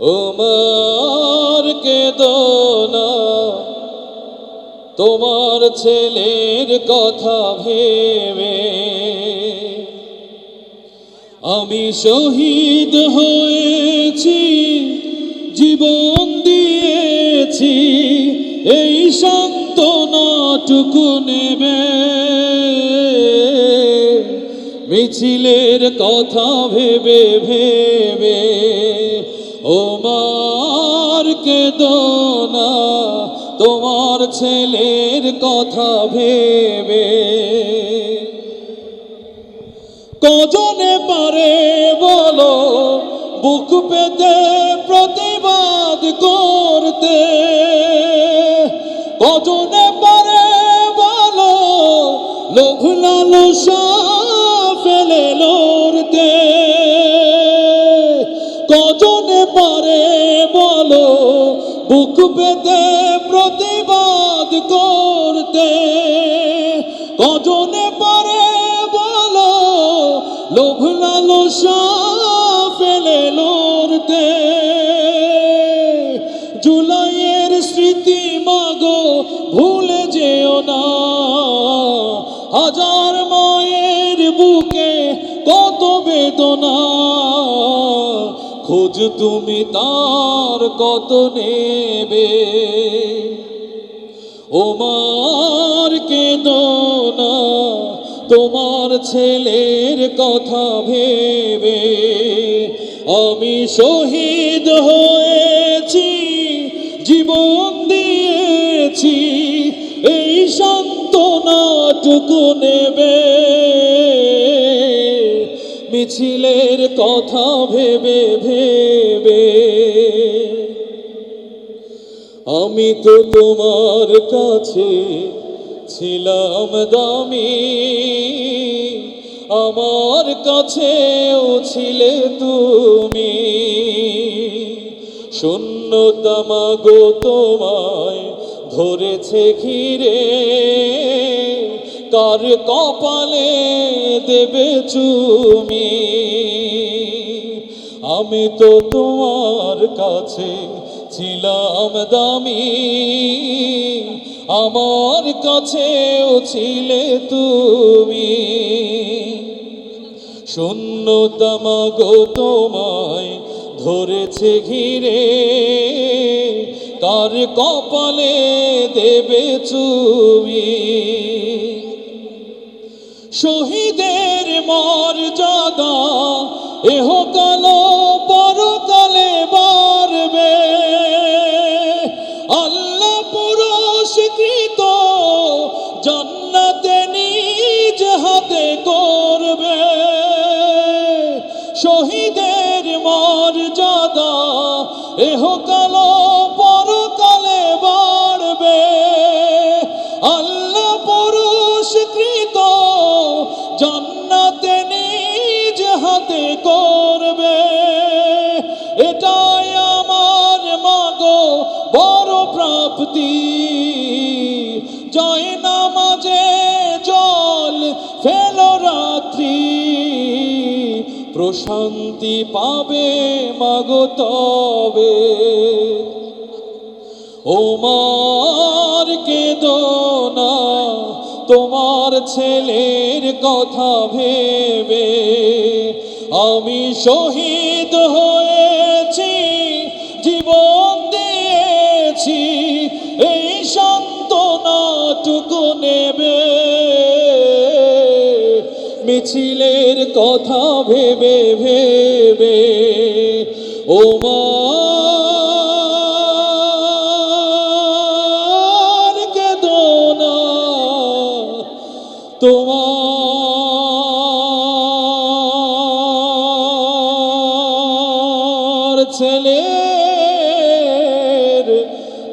ওমার কে না তোমার ছেলের কথা ভেবে আমি শহীদ হয়েছি, জীবন দিয়েছি, এই সান্ত্বনাটুকু নেবে। মিছিলের কথা ভেবে ভেবে ওমার কে না, তোমার ছেলের কথা ভেবে। কজনে পারে বলো, বুক পেতে প্রতিবাদ করতে। কজনে পারে বলো, লোভ লালসা ফেলে লড়তে বলো, বুক পেতে প্রতিবাদ করতে। কজনে পারে বলো, লোভ লালসা ফেলে লড়তে। জুলাইয়ের স্মৃতি মাগো, ভুলে যেও না। হাজার খোঁজ তুমি তার কত নেবে? ওমার কে না, তোমার ছেলের কথা ভেবে। আমি শহীদ হয়েছি, জীবন দিয়েছি, এই সান্ত্বনাটুকু নেবে। মিছিলের কথা ভেবে ভেবে, আমি তো তোমার কাছে ছিলাম দামি, আমার কাছেও ছিলে তুমি। শূন্যতামা গো তোমায় ধরেছে ঘিরে কার কপালে দেবে চুমি। আমি তো তোমার কাছে ছিলাম দামি। আমার কাছেও ছিলে তুমি। শূন্যতামা গো তোমায় ধরেছে ঘিরে। কার কপালে দেবে চুমি? শহীদের মর্যাদা এহকাল পরকালে বাড়বে। আল্লাহ পুরস্কৃত, জান্নাতে নিজ হাতে করবে। শহীদের মর্যাদা এহকাল পরকালে প্রাপ্তি। জয় নামাজে জল ফেলো রাত্রি। প্রশান্তি পাবে মাগো তবে। ওমার না, তোমার ছেলের কথা ভেবে। আমি শহীদ হয়েছি নেবে মিছিলের কথা ভেবে ভেবে ওমার কেদনা তোমার ছেলের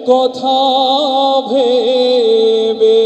কথা ভেবে